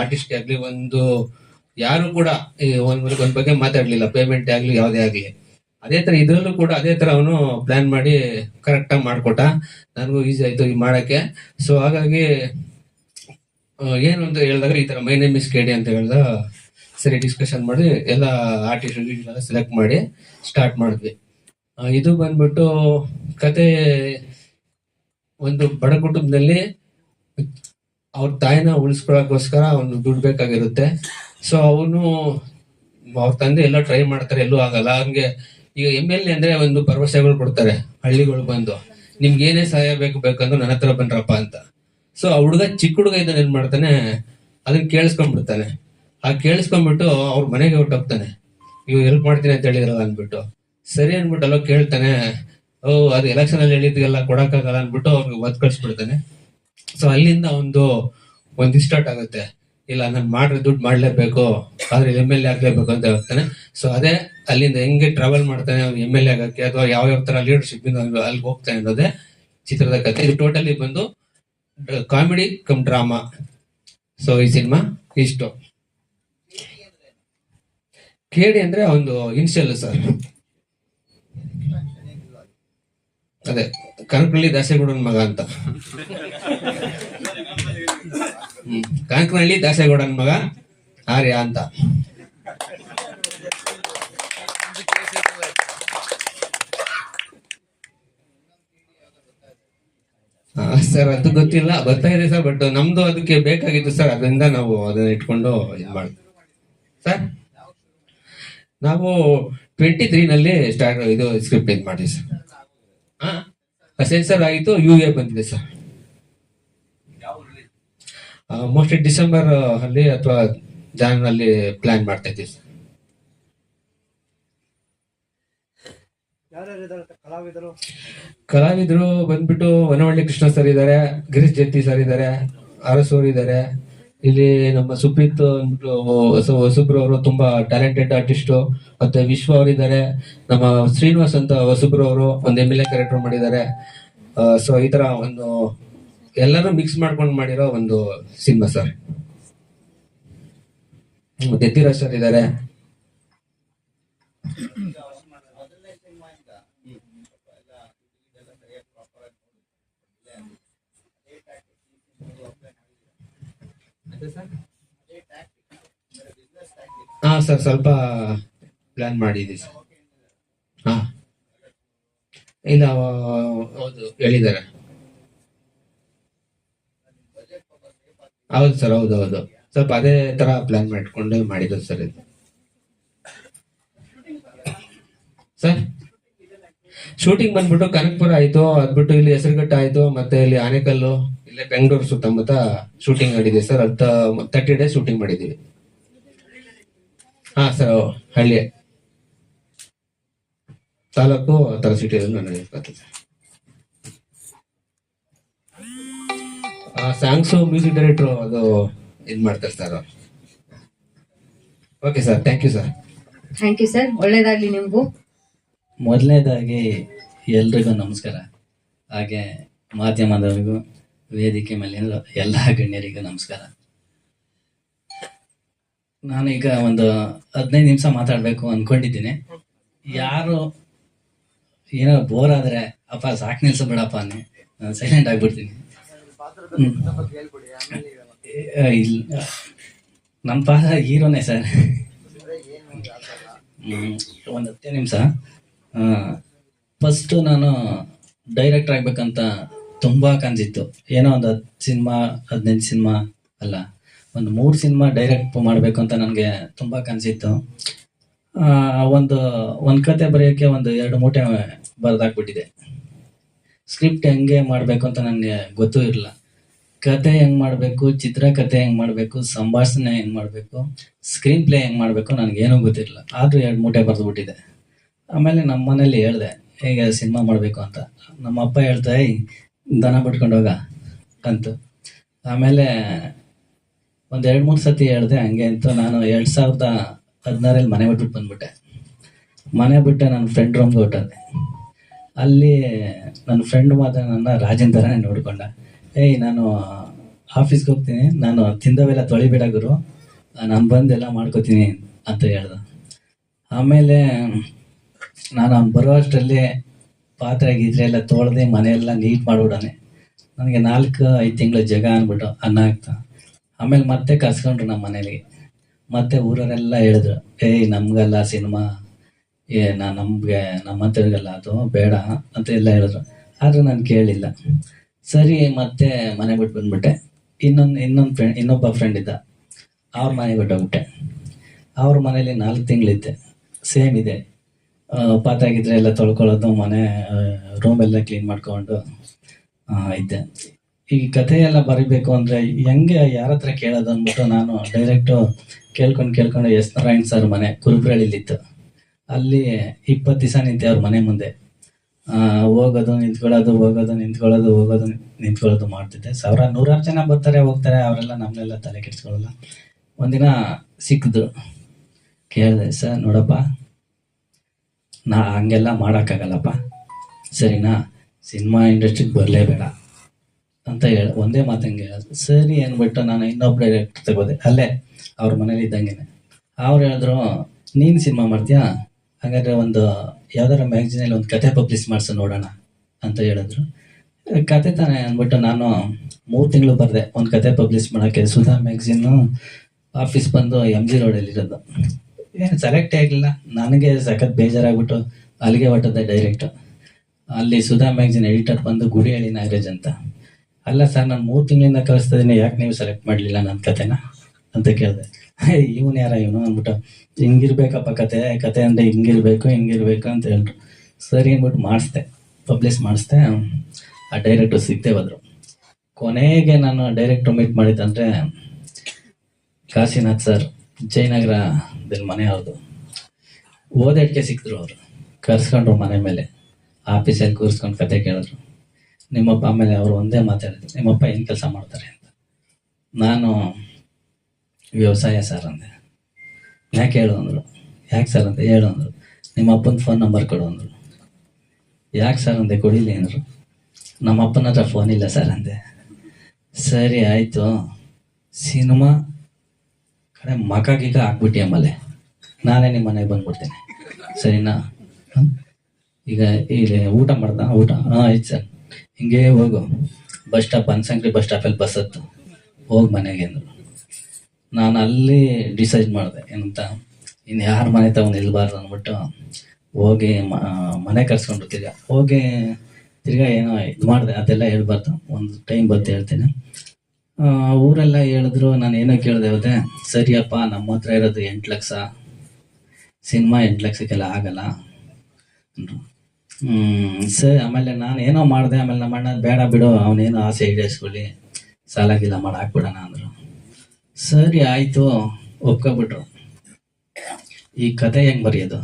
Speaker 7: ಆರ್ಟಿಸ್ಟ್ ಆಗಲಿ ಒಂದು ಯಾರು ಕೂಡ ಒಂದ್ ಬಗ್ಗೆ ಮಾತಾಡ್ಲಿಲ್ಲ ಪೇಮೆಂಟ್ ಆಗ್ಲಿ ಯಾವುದೇ ಆಗ್ಲಿ. ಅದೇ ತರ ಇದ್ರಲ್ಲೂ ಕೂಡ ಅದೇ ತರ ಅವನು ಪ್ಲಾನ್ ಮಾಡಿ ಕರೆಕ್ಟ್ ಆಗಿ ಮಾಡ್ಕೊಟ್ಟ. ನನಗೂ ಈಸಿ ಆಯ್ತು ಈ ಮಾಡಕ್ಕೆ. ಸೊ ಹಾಗಾಗಿ ಏನು ಅಂತ ಹೇಳಿದಾಗ ಈ ತರ ಮೈ ನೇಮ್ ಇಸ್ ಕೆಡಿ ಅಂತ ಹೇಳ್ದ ಸರಿ ಡಿಸ್ಕಷನ್ ಮಾಡಿ ಎಲ್ಲ ಆರ್ಟಿಸ್ಟ್ ಸೆಲೆಕ್ಟ್ ಮಾಡಿ ಸ್ಟಾರ್ಟ್ ಮಾಡಿದ್ವಿ. ಇದು ಬಂದ್ಬಿಟ್ಟು ಕತೆ ಒಂದು ಬಡ ಕುಟುಂಬದಲ್ಲಿ ಅವ್ರ ತಾಯಿನ ಉಳಿಸ್ಕೊಳಕೋಸ್ಕರ ಒಂದು ದುಡ್ಡು ಬೇಕಾಗಿರುತ್ತೆ. ಸೊ ಅವನು, ಅವ್ರ ತಂದೆ ಎಲ್ಲ ಟ್ರೈ ಮಾಡ್ತಾರೆ, ಎಲ್ಲೂ ಆಗಲ್ಲ. ಹಂಗೆ, ಈಗ ಎಂ ಎಲ್ ಎ ಅಂದ್ರೆ ಒಂದು ಭರವಸೆಗಳು ಕೊಡ್ತಾರೆ, ಹಳ್ಳಿಗಳು ಬಂದು. ನಿಮ್ಗೆ ಏನೇ ಸಹಾಯ ಬೇಕು, ಬೇಕಂದ್ರೆ ನನ್ನ ಹತ್ರ ಬನ್ರಪ್ಪ ಅಂತ. ಸೊ ಆ ಹುಡುಗ ಚಿಕ್ಕ ಹುಡುಗ ಇದನ್ನ ಏನ್ ಮಾಡ್ತಾನೆ ಅದನ್ನ ಕೇಳಿಸ್ಕೊಂಡ್ಬಿಡ್ತಾನೆ ಆ ಕೇಳಿಸ್ಕೊಂಡ್ಬಿಟ್ಟು ಅವ್ರ ಮನೆಗೆ ಹೊರಟೋಗ್ತಾನೆ ಇವ್ ಹೆಲ್ಪ್ ಮಾಡ್ತೀನಿ ಅಂತ ಹೇಳಿದ್ರಲ್ಲ ಅನ್ಬಿಟ್ಟು ಸರಿ ಅನ್ಬಿಟ್ಟು ಅಲ್ಲೋ ಕೇಳ್ತಾನೆ, ಓ, ಅದು ಎಲೆಕ್ಷನ್ ಅಲ್ಲಿ ಹೇಳಿದ್ಗೆಲ್ಲ ಕೊಡಕ್ಕಾಗಲ್ಲ ಅನ್ಬಿಟ್ಟು ಅವ್ರಿಗೆ ಒದ್ ಕಳ್ಸ್ಬಿಡ್ತಾನೆ. ಸೊ ಅಲ್ಲಿಂದ ಒಂದು ಒಂದು ಸ್ಟಾರ್ಟ್ ಆಗುತ್ತೆ. ಇಲ್ಲ, ನಾನು ಮಾಡ್ರೆ ದುಡ್ಡು ಮಾಡಲೇಬೇಕು, ಆದ್ರೆ ಎಂ ಎಲ್ ಎ ಆಗ್ಲೇಬೇಕು ಅಂತ ಹೇಳ್ತಾನೆ. ಸೊ ಅದೇ ಅಲ್ಲಿಂದ ಹೆಂಗೆ ಟ್ರಾವೆಲ್ ಮಾಡ್ತಾನೆ ಎಂ ಎಲ್ ಎ ಆಗಕ್ಕೆ, ಅಥವಾ ಯಾವ ಯಾವ ತರ ಲೀಡರ್ಶಿಪ್ ಅಲ್ಲಿ ಹೋಗ್ತಾನೆ ಅನ್ನೋದೇ ಚಿತ್ರದ ಕಥೆ ಇದು ಟೋಟಲಿ ಬಂದು ಕಾಮಿಡಿ ಕಮ್ ಡ್ರಾಮಾ ಸೊ ಈ ಸಿನಿಮಾ ಇಷ್ಟು. ಕೇಳಿ ಅಂದ್ರೆ ಒಂದು ಇನ್ಸಲ್ ಸರ್ ಅದೇ, ಕನಕಳ್ಳಿ ದಾಸೇಗೌಡನ ಮಗ ಅಂತ. ಹ್ಮ್ ಕನಕನಹಳ್ಳಿ ದಾಸೇಗೌಡನ ಮಗ ಆರ್ಯ ಅಂತ. ಸರ್, ಅದು ಗೊತ್ತಿಲ್ಲ, ಬರ್ತಾ ಇದೆ ಸರ್ ಬಟ್ ನಮ್ದು ಅದಕ್ಕೆ ಬೇಕಾಗಿತ್ತು ಸರ್, ಅದರಿಂದ ನಾವು ಅದನ್ನ ಇಟ್ಕೊಂಡು ಇದು ಸರ್, ನಾವು ಟ್ವೆಂಟಿ ತ್ರೀ ನಲ್ಲಿ ಸ್ಟಾರ್ಟ್ ಇದು ಸ್ಕ್ರಿಪ್ಟ್ ಇದು ಮಾಡಿದ್ವಿ ಸರ್. ಹಾ ಸೆನ್ಸರ್ ಆಯಿತು ಯು ಎ ಬಂದಿದೆ ಸರ್. ಮೋಸ್ಟ್ಲಿ ಡಿಸೆಂಬರ್ ಅಲ್ಲಿ ಅಥವಾ ಜಾನ್ ಅಲ್ಲಿ ಪ್ಲಾನ್ ಮಾಡ್ತಾ ಇದ್ದೀವಿ. ಸರ್ ಕಲಾವಿದರು? ಬಂದ್ಬಿಟ್ಟು ವನವಳ್ಳಿ ಕೃಷ್ಣ ಸರ್ ಇದ್ದಾರೆ ಗಿರೀಶ್ ಜೆತ್ತಿ ಸರ್ ಇದ್ದಾರೆ ಅರಸೂರ್ ಇದ್ದಾರೆ. ಇಲ್ಲಿ ನಮ್ಮ ಸುಪ್ರೀತ್ ಅಂದ್ಬಿಟ್ಟು ಹೊಸ ಹೊಸಬ್ರು ಅವರು ತುಂಬಾ ಟ್ಯಾಲೆಂಟೆಡ್ ಆರ್ಟಿಸ್ಟ್ ಮತ್ತೆ ವಿಶ್ವ ಅವರಿದ್ದಾರೆ ನಮ್ಮ ಶ್ರೀನಿವಾಸ್ ಅಂತ ಹೊಸಬ್ರು ಅವರು ಒಂದು ಎಂ ಎಲ್ ಎ ಕ್ಯಾರೆಕ್ಟರ್ ಮಾಡಿದ್ದಾರೆ. ಸೊ ಈ ತರ ಒಂದು ಎಲ್ಲರೂ ಮಿಕ್ಸ್ ಮಾಡ್ಕೊಂಡು ಮಾಡಿರೋ ಒಂದು ಸಿನಿಮಾ ಸರ್ ಮತ್ತೆ ಸರ್ ಇದ್ದಾರೆ ಹಾ ಸರ್ ಸ್ವಲ್ಪ ಪ್ಲಾನ್ ಮಾಡಿದ್ವಿ ಸರ್ ಹಾ. ಇಲ್ಲ ಹೌದು, ಹೇಳಿದ್ದಾರೆ. ಹೌದು ಸರ್, ಹೌದು ಹೌದು. ಸ್ವಲ್ಪ ಅದೇ ತರ ಪ್ಲಾನ್ ಮಾಡ್ಕೊಂಡು ಮಾಡಿದ್ರು ಸರ್ ಇದು. ಸರ್ ಶೂಟಿಂಗ್ ಬಂದ್ಬಿಟ್ಟು ಕನಕ್ಪುರ ಆಯ್ತು, ಅದ್ಬಿಟ್ಟು ಇಲ್ಲಿ ಹೆಸರುಘಟ್ಟ ಆಯ್ತು, ಮತ್ತೆ ಇಲ್ಲಿ ಆನೆಕಲ್ಲು, ಇಲ್ಲೇ ಬೆಂಗಳೂರು ಸುತ್ತಮುತ್ತ ಶೂಟಿಂಗ್ ಮಾಡಿದ್ವಿ ಸರ್. ಹತ್ತ ತರ್ಟಿ ಡೇಸ್ ಶೂಟಿಂಗ್ ಮಾಡಿದ್ದೀವಿ. ಹಾ ಸರ್ ಹಳ್ಳಿ ತಾಲೂಕು ತಲಸಿಟಿ ನನಗೆ ಸಾಂಗ್ಸು ಮ್ಯೂಸಿಕ್ ಡೈರೆಕ್ಟರ್ ಅದು ಇದು ಮಾಡ್ತಾರೆ sir okay sir thank you sir
Speaker 2: thank you sir ಒಳ್ಳೇದಾಗ್ಲಿ ನಿಮಗೂ.
Speaker 1: ಮೊದಲನೇದಾಗಿ ಎಲ್ರಿಗೂ ನಮಸ್ಕಾರ. ಹಾಗೆ ಮಾಧ್ಯಮದವರಿಗೂ ವೇದಿಕೆ ಮೇಲೆ ಎಲ್ಲ ಗಣ್ಯರಿಗೂ ನಮಸ್ಕಾರ. ನಾನೀಗ ಒಂದು ಹದಿನೈದು ನಿಮಿಷ ಮಾತಾಡಬೇಕು ಅನ್ಕೊಂಡಿದ್ದೀನಿ. ಯಾರು ಏನೋ ಬೋರ್ ಆದ್ರೆ ಅಪ್ಪ ಸಾಕು ನಿಲ್ಸ ಬಿಡಪ್ಪ ಅನ್ನಿ ನಾನು ಸೈಲೆಂಟ್ ಆಗ್ಬಿಡ್ತೀನಿ. ಇಲ್ಲ. ನಮ್ಮ ಪಾದ ಹೀರೋನೇ ಸರ್. ಒಂದು ಹತ್ತೇ ನಿಮಿಷ. ಫಸ್ಟು ನಾನು ಡೈರೆಕ್ಟರ್ ಆಗ್ಬೇಕಂತ ತುಂಬ ಕಾಣಿಸಿತ್ತು ಏನೋ ಒಂದು ಹತ್ತು ಸಿನಿಮಾ ಹದಿನೈದು ಸಿನಿಮಾ ಅಲ್ಲ ಒಂದು ಮೂರು ಸಿನಿಮಾ ಡೈರೆಕ್ಟ್ ಮಾಡಬೇಕು ಅಂತ ನನಗೆ ತುಂಬ ಕನಸಿತ್ತು. ಒಂದು ಒಂದು ಕತೆ ಬರೆಯೋಕ್ಕೆ ಒಂದು ಎರಡು ಮೂಟೆ ಬರೆದಾಕ್ಬಿಟ್ಟಿದೆ ಸ್ಕ್ರಿಪ್ಟ್ ಹೆಂಗೆ ಮಾಡಬೇಕು ಅಂತ ನನಗೆ ಗೊತ್ತೂ ಇರಲಿಲ್ಲ. ಕತೆ ಹೆಂಗ್ ಮಾಡಬೇಕು ಚಿತ್ರಕಥೆ ಹೆಂಗ್ ಮಾಡಬೇಕು ಸಂಭಾಷಣೆ ಹೆಂಗ್ ಮಾಡಬೇಕು ಸ್ಕ್ರೀನ್ ಪ್ಲೇ ಹೆಂಗ್ ಮಾಡಬೇಕು ನನಗೇನೂ ಗೊತ್ತಿರಲಿಲ್ಲ. ಆದ್ರೂ ಎರಡು ಮೂಟೆ ಬರೆದ್ಬಿಟ್ಟಿದೆ. ಆಮೇಲೆ ನಮ್ಮ ಮನೇಲಿ ಹೇಳ್ದೆ ಹೇಗೆ ಸಿನಿಮಾ ಮಾಡಬೇಕು ಅಂತ? ನಮ್ಮ ಅಪ್ಪ ಹೇಳ್ತಾ "ಏಯ್, ದನ ಬಿಟ್ಕೊಂಡು ಹೋಗ ಅಂತು. ಆಮೇಲೆ ಒಂದ್ ಎರಡ್ ಮೂರು ಸತಿ ಹೇಳ್ದೆ ಹಂಗೆ ಅಂತ ನಾನು ಎರಡ್ ಸಾವಿರದ ಹದಿನಾರಲ್ಲಿ ಮನೆ ಬಿಟ್ಬಿಟ್ಟು ಬಂದ್ಬಿಟ್ಟೆ. ಮನೆ ಬಿಟ್ಟೆ ನನ್ನ ಫ್ರೆಂಡ್ ರೂಮ್ಗೆ ಹೊಟ್ಟೆ ಅಲ್ಲಿ ನನ್ನ ಫ್ರೆಂಡ್ ಮಾತ್ರ ನನ್ನ ರಾಜೇಂದ್ರನೇ ನೋಡ್ಕೊಂಡ. ಏಯ್, ನಾನು ಆಫೀಸ್ಗೆ ಹೋಗ್ತೀನಿ. ನಾನು ತಿಂದವೆಲ್ಲ ತೊಳಿಬೇಡ ಗುರು. ನಾನು ಬಂದೆಲ್ಲ ಮಾಡ್ಕೋತೀನಿ ಅಂತ ಹೇಳ್ದ. ಆಮೇಲೆ ನಾನು ಅವ್ನು ಬರೋ ಅಷ್ಟರಲ್ಲಿ ಪಾತ್ರೆ ಗೀತ್ರೆ ಎಲ್ಲ ತೊಳೆದು ಮನೆಯೆಲ್ಲ ನೀಟ್ ಮಾಡ್ಬಿಡಾನೆ. ನನಗೆ ನಾಲ್ಕು, ಐದು ತಿಂಗಳು ಜಗ ಅಂದ್ಬಿಟ್ಟು ಅನ್ನ ಆಗ್ತಾ. ಆಮೇಲೆ ಮತ್ತೆ ಕಸ್ಕೊಂಡ್ರು ನಮ್ಮ ಮನೇಲಿ. ಮತ್ತೆ ಊರವರೆಲ್ಲ ಹೇಳಿದ್ರು, ಏಯ್, ನಮಗಲ್ಲ ಸಿನಿಮಾ. ಏ, ನಾ ನಮಗೆ, ನಮ್ಮಂತವ್ರಿಗಲ್ಲ ಅದು ಬೇಡ ಅಂತ ಎಲ್ಲ ಹೇಳಿದ್ರು. ಆದ್ರೆ ನಾನು ಕೇಳಿಲ್ಲ. ಸರಿ ಮತ್ತೆ ಮನೆ ಬಿಟ್ಟು ಬಂದ್ಬಿಟ್ಟೆ. ಇನ್ನೊಂದು ಇನ್ನೊಂದು ಫ್ರೆಂಡ್ ಇನ್ನೊಬ್ಬ ಫ್ರೆಂಡ್ ಇದ್ದ. ಅವ್ರ ಮನೆಗೆ ಬಿಟ್ಟೋಗ್ಬಿಟ್ಟೆ ಅವ್ರ ಮನೇಲಿ ನಾಲ್ಕು ತಿಂಗಳಿದ್ದೆ. ಸೇಮ್ ಇದೆ. ಆ, ಪಾತ್ರೆ ಎಲ್ಲ ತೊಳ್ಕೊಳ್ಳೋದು ಮನೆ ರೂಮ್ ಎಲ್ಲ ಕ್ಲೀನ್ ಮಾಡ್ಕೊಂಡು ಇದ್ದೆ. ಈ ಕಥೆ ಎಲ್ಲ ಬರಿಬೇಕು ಅಂದ್ರೆ ಹೆಂಗೆ ಯಾರ ಹತ್ರ ಕೇಳೋದು ಅಂದ್ಬಿಟ್ಟು ನಾನು ಡೈರೆಕ್ಟು ಕೇಳ್ಕೊಂಡು ಕೇಳ್ಕೊಂಡು ಎಸ್ ನಾರಾಯಣ್ ಸರ್ ಮನೆ ಕುರುಬ್ರಳ್ಳಿಲಿತ್ತು. ಅಲ್ಲಿ ಇಪ್ಪತ್ತು ದಿವಸ ನಿಂತೆ ಅವ್ರ ಮನೆ ಮುಂದೆ. ಹೋಗೋದು, ನಿಂತ್ಕೊಳ್ಳೋದು ಹೋಗೋದು ನಿಂತ್ಕೊಳ್ಳೋದು ಹೋಗೋದು, ನಿಂತ್ಕೊಳ್ಳೋದು ಮಾಡ್ತಿದ್ದೆ. ಸಾವಿರ, ನೂರಾರು ಜನ ಬರ್ತಾರೆ, ಹೋಗ್ತಾರೆ, ಅವರೆಲ್ಲ ನಮ್ಮನ್ನೆಲ್ಲ ತಲೆ ಕೆಡಿಸ್ಕೊಳ್ಳಲ್ಲ. ಒಂದಿನ ಸಿಕ್ಕಿದ್ರು. ಕೇಳಿದೆ, ಸರ್, ನೋಡಪ್ಪ, ನಾ ಹಂಗೆಲ್ಲ ಮಾಡೋಕ್ಕಾಗಲ್ಲಪ್ಪ. ಸರಿನಾ? ಸಿನಿಮಾ ಇಂಡಸ್ಟ್ರಿಗೆ ಬರಲೇಬೇಡ. ಅಂತ ಹೇಳ, ಒಂದೇ ಮಾತಂಗೆ ಸರಿ, ಅಂದ್ಬಿಟ್ಟು ನಾನು ಇನ್ನೊಬ್ಬ ಡೈರೆಕ್ಟರ್ ತಗೋದೆ. ಅಲ್ಲೇ, ಅವ್ರ ಮನೇಲಿ ಇದ್ದಂಗೆ ಅವ್ರು ಹೇಳಿದ್ರು, ನೀನು ಸಿನಿಮಾ ಮಾಡ್ತೀಯಾ? ಹಾಗಾದ್ರೆ ಒಂದು, ಯಾವ್ದಾರ ಮ್ಯಾಗ್ಝಿನಲ್ಲಿ ಒಂದು ಕತೆ ಪಬ್ಲಿಷ್ ಮಾಡಿಸು ನೋಡೋಣ ಅಂತ ಹೇಳಿದ್ರು. ಕತೆ ತಾನೆ ಅಂದ್ಬಿಟ್ಟು ನಾನು ಮೂರು ತಿಂಗಳು ಬರೆದೆ ಒಂದು ಕತೆ ಪಬ್ಲಿಷ್ ಮಾಡೋಕ್ಕೆ. ಸುಧಾ ಮ್ಯಾಗ್ಝಿನ್ನು ಆಫೀಸ್ ಬಂದು ಎಂ ಜಿ ರೋಡಲ್ಲಿರೋದು ಏನು ಸೆಲೆಕ್ಟ್ ಆಗಲಿಲ್ಲ. ನನಗೆ ಸಖತ್ ಬೇಜಾರಾಗ್ಬಿಟ್ಟು ಅಲ್ಲಿಗೆ ಹೊಟ್ಟದೆ ಡೈರೆಕ್ಟ್ ಅಲ್ಲಿ ಸುಧಾ ಮ್ಯಾಗ್ಝಿನ್ ಎಡಿಟರ್ ಬಂದು ಗುಡಿಹಳ್ಳಿ ನಾಗರಾಜ್ ಅಂತ. ಅಲ್ಲ ಸರ್, ನಾನು ಮೂರು ತಿಂಗಳಿಂದ ಕಳಿಸ್ತಾ ಇದೀನಿ. ಯಾಕೆ ನೀವು ಸೆಲೆಕ್ಟ್ ಮಾಡಲಿಲ್ಲ ನನ್ನ ಕತೆನ? ಅಂತ ಕೇಳಿದೆ. ಇವನು ಯಾರ ಇವನು ಅಂದ್ಬಿಟ್ಟು, ಹಿಂಗಿರ್ಬೇಕಪ್ಪ ಕತೆ ಕತೆ ಅಂದರೆ ಹಿಂಗಿರ್ಬೇಕು ಹಿಂಗಿರ್ಬೇಕು ಅಂತ ಹೇಳಿದ್ರು ಸರಿ ಅಂದ್ಬಿಟ್ಟು ಮಾಡಿಸ್ದೆ ಪಬ್ಲಿಷ್ ಮಾಡಿಸ್ದೆ. ಆ ಡೈರೆಕ್ಟ್ರು ಸಿಗ್ತೇ ಹೋದ್ರು. ಕೊನೆಗೆ ನಾನು ಡೈರೆಕ್ಟ್ರು ಮೀಟ್ ಮಾಡಿದ್ದಂದ್ರೆ, ಕಾಶಿನಾಥ್ ಸರ್ ಜಯನಗರದಲ್ಲಿ ಮನೆ ಅವ್ರದ್ದು ಓದೋದಕ್ಕೆ ಸಿಕ್ಕಿದ್ರು ಅವರು. ಕರ್ಸ್ಕೊಂಡ್ರು ಮನೆ ಮೇಲೆ. ಆಫೀಸಲ್ಲಿ ಕೂರಿಸ್ಕೊಂಡು ಕತೆ ಕೇಳಿದ್ರು. ನಿಮ್ಮಪ್ಪ ಆಮೇಲೆ ಅವರು ಒಂದೇ ಮಾತಾಡಿದ್ರು. ನಿಮ್ಮಪ್ಪ ಏನು ಕೆಲಸ ಮಾಡ್ತಾರೆ ಅಂತ. ನಾನು ವ್ಯವಸಾಯ ಸರ್ ಅಂದೆ. ಯಾಕೆ ಹೇಳು ಅಂದರು. ಯಾಕೆ ಸರ್ ಅಂತ ಹೇಳು ಅಂದರು. ನಿಮ್ಮ ಅಪ್ಪನ ಫೋನ್ ನಂಬರ್ ಕೊಡು ಅಂದರು. ಯಾಕೆ ಸರ್ ಅಂದೆ ಕೊಡಿಲಿ ಅಂದರು. ನಮ್ಮ ಅಪ್ಪನ ಹತ್ರ ಫೋನ್ ಇಲ್ಲ ಸರ್ ಅಂದೆ. ಸರಿ ಆಯಿತು. ಸಿನಿಮಾ ಕಡೆ ಮಕ ಗಿಗ ಹಾಕ್ಬಿಟ್ಟಿ ಆಮೇಲೆ ನಾನೇ ನಿಮ್ಮ ಮನೆಗೆ ಬಂದ್ಬಿಡ್ತೇನೆ. ಸರಿನಾ? ಈಗ ಇಲ್ಲಿ ಊಟ ಮಾಡ್ದ? ಊಟ? ಹಾಂ, ಆಯ್ತು ಸರ್. ಹಿಂಗೆ ಹೋಗು. ಬಸ್ ಸ್ಟಾಪ್, ಬನ್ಸಂಗ್ರಿ ಬಸ್ ಸ್ಟಾಪಲ್ಲಿ ಬಸ್ ಹತ್ತು. ಹೋಗಿ ಮನೆಗೆ ಅಂದರು. ನಾನು ಅಲ್ಲಿ ಡಿಸೈಡ್ ಮಾಡಿದೆ, ಏನಂತ, ಇನ್ನು ಯಾರ ಮನೆ ತಗೊಂಡು ನಿಲ್ಬಾರ್ದು ಅಂದ್ಬಿಟ್ಟು ಹೋಗಿ ಮನೆ ಕರ್ಸ್ಕೊಂಡು ತಿರ್ಗಾ, ಹೋಗಿ ತಿರ್ಗಾ ಏನೋ ಇದು ಮಾಡಿದೆ, ಅದೆಲ್ಲ ಹೇಳ್ಬಾರ್ದು, ಒಂದು ಟೈಮ್ ಬಂತು ಹೇಳ್ತೀನಿ. ಊರೆಲ್ಲ ಹೇಳಿದ್ರು, ನಾನು ಏನೋ ಕೇಳಿದೆ ಹೋದೆ, ಸರಿಯಪ್ಪ ನಮ್ಮ ಹತ್ರ ಇರೋದು ಎಂಟು ಲಕ್ಷ, ಸಿನಿಮಾ ಎಂಟು ಲಕ್ಷಕ್ಕೆಲ್ಲ ಆಗಲ್ಲ ಸರಿ, ಆಮೇಲೆ ನಾನು ಏನೋ ಮಾಡಿದೆ, ಆಮೇಲೆ ನಮ್ಮ ಅಣ್ಣ ಬೇಡ ಬಿಡು, ಅವನೇನೋ ಆಸೆ ಈಡೇರಿಸ್ಕೊಳ್ಳಿ ಸಾಲಾಗಿಲ್ಲ ಗೀಲ ಮಾಡಿ, ಹಾಕ್ಬಿಡೋಣ ಅಂದ್ರು. ಸರಿ ಆಯಿತು, ಒಪ್ಕೊಬಿಟ್ರು. ಈ ಕತೆ ಹೆಂಗೆ ಬರೆಯೋದು?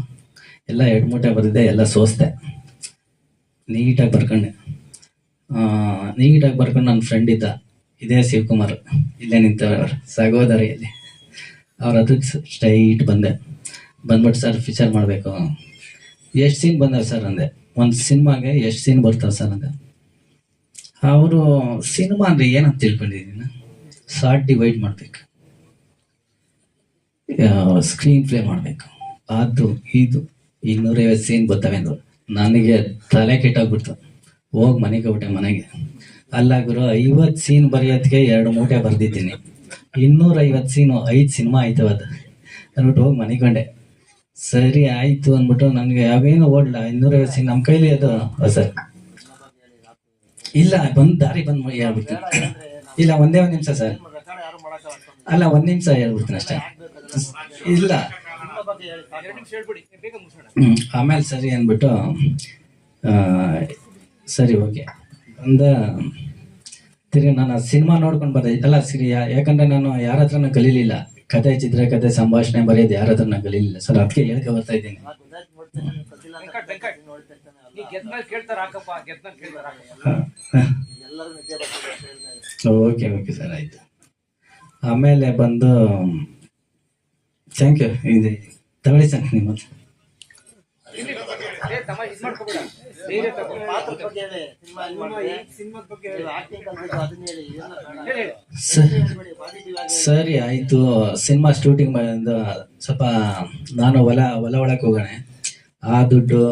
Speaker 1: ಎಲ್ಲ ಎರಡು ಮೂಟೆ ಬರೆದಿದ್ದೆ, ಎಲ್ಲ ಸೋಸ್ದೆ. ನೀಟಾಗಿ ಬರ್ಕೊಂಡೆ. ನೀಟಾಗಿ ಬರ್ಕೊಂಡು ನನ್ನ ಫ್ರೆಂಡ್ ಇದ್ದ, ಇದೇ ಶಿವಕುಮಾರ್. ಇಲ್ಲೇ ನಿಂತವ್ರು ಸಹೋದರಿಯಲ್ಲಿ. ಅವ್ರ ಅದಕ್ಕೆ ಸ್ಟ್ರೈಟ್ ಬಂದೆ. ಬಂದ್ಬಿಟ್ಟು, ಸರ್ ಫೀಚರ್ ಮಾಡಬೇಕು. ಎಷ್ಟು ಸೀನ್ ಬಂದವೆ ಸರ್ ಅಂದೆ. ಒಂದು ಸಿನಿಮಾಗೆ ಎಷ್ಟು ಸೀನ್ ಬರ್ತಾವೆ ಸರ್ ಅಂದೆ. ಅವರು, ಸಿನಿಮಾ ಅಂದರೆ ಏನಂತ ತಿಳ್ಕೊಂಡಿದ್ದೀನಿ ಶಾರ್ಟ್ ಡಿವೈಡ್ ಮಾಡಬೇಕು. ಸ್ಕ್ರೀನ್ ಪ್ಲೇ ಮಾಡ್ಬೇಕು. ಅದು, ಇದು, ಇನ್ನೂರೈವತ್ತು ಸೀನ್ ಬರ್ತವೆ ನನಗೆ ತಲೆ ಕೆಟ್ಟೋಗ್ಬಿಡ್ತು. ಹೋಗಿ ಮನೆಗೆ ಹೋಗ್ಬಿಟ್ಟೆ ಮನೆಗೆ. ಅಲ್ಲ ಗುರು, ಐವತ್ತು ಸೀನ್ ಬರೆಯೋದಕ್ಕೆ ಎರಡು ಮೂಟೆ ಬರೆದಿದ್ದೀನಿ. ಇನ್ನೂರೈವತ್ತು ಸೀನು ಐದು ಸಿನಿಮಾ ಆಯ್ತವ ಅದು. ಅಂದ್ಬಿಟ್ಟು ಹೋಗಿ ಮನೆಗೊಂಡೆ ಸರಿ, ಆಯಿತು ಅಂದ್ಬಿಟ್ಟು ನನಗೆ ಯಾವೇನು ಓಡಲ, ಇನ್ನೂರೈವತ್ತು ಸೀನ್ ನಮ್ಮ ಕೈಲಿ ಅದು ಸರ್ ಇಲ್ಲ, ಬಂದ್ ದಾರಿ ಬಂದ್ ಹೇಳ್ಬಿಡ್ತೀನಿ. ಇಲ್ಲ, ಒಂದೇ ಒಂದು ನಿಮಿಷ ಸರ್. ಅಲ್ಲ, ಒಂದ್ ನಿಮಿಷ ಹೇಳ್ಬಿಡ್ತೀನಿ ಅಷ್ಟೇ. ಇಲ್ಲ. ಆಮೇಲೆ ಸರಿ ಅಂದ್ಬಿಟ್ಟು ಸರಿ, ಓಕೆ. ಅಂದ, ತಿರ್ಗಿ ನಾನು ಸಿನಿಮಾ ನೋಡ್ಕೊಂಡು ಬರ್ದೆ ಅಲ್ಲ ಸಿರಿ ಯಾಕಂದ್ರೆ ನಾನು ಯಾರ ಹತ್ರನೂ ಕಲೀಲಿಲ್ಲ. ಕತೆ ಚಿತ್ರಕಥೆ ಸಂಭಾಷಣೆ ಬರೆಯೋದು ಯಾರ ಹತ್ರನೂ ಕಲೀಲಿಲ್ಲ. ಸರ್, ಅದಕ್ಕೆ ಹೇಳ್ಕೊ ಬರ್ತಾ ಇದ್ದೀನಿ. ಓಕೆ ಓಕೆ, ಸರ್, ಆಯ್ತು. ಆಮೇಲೆ ಬಂದು ಥ್ಯಾಂಕ್ ಯು ಇದು ತಗೊಳ್ಳಿ ಸರ್ ನಿಮ್ಮ ಸರಿ ಆಯ್ತು. ಸಿನಿಮಾ ಶೂಟಿಂಗ್ ಮಾಡಿದ ಸ್ವಲ್ಪ ನಾನು ಹೊಲ ಹೊಲ ಒಳಗೆ ಹೋಗೋಣ. ಆ ದುಡ್ಡು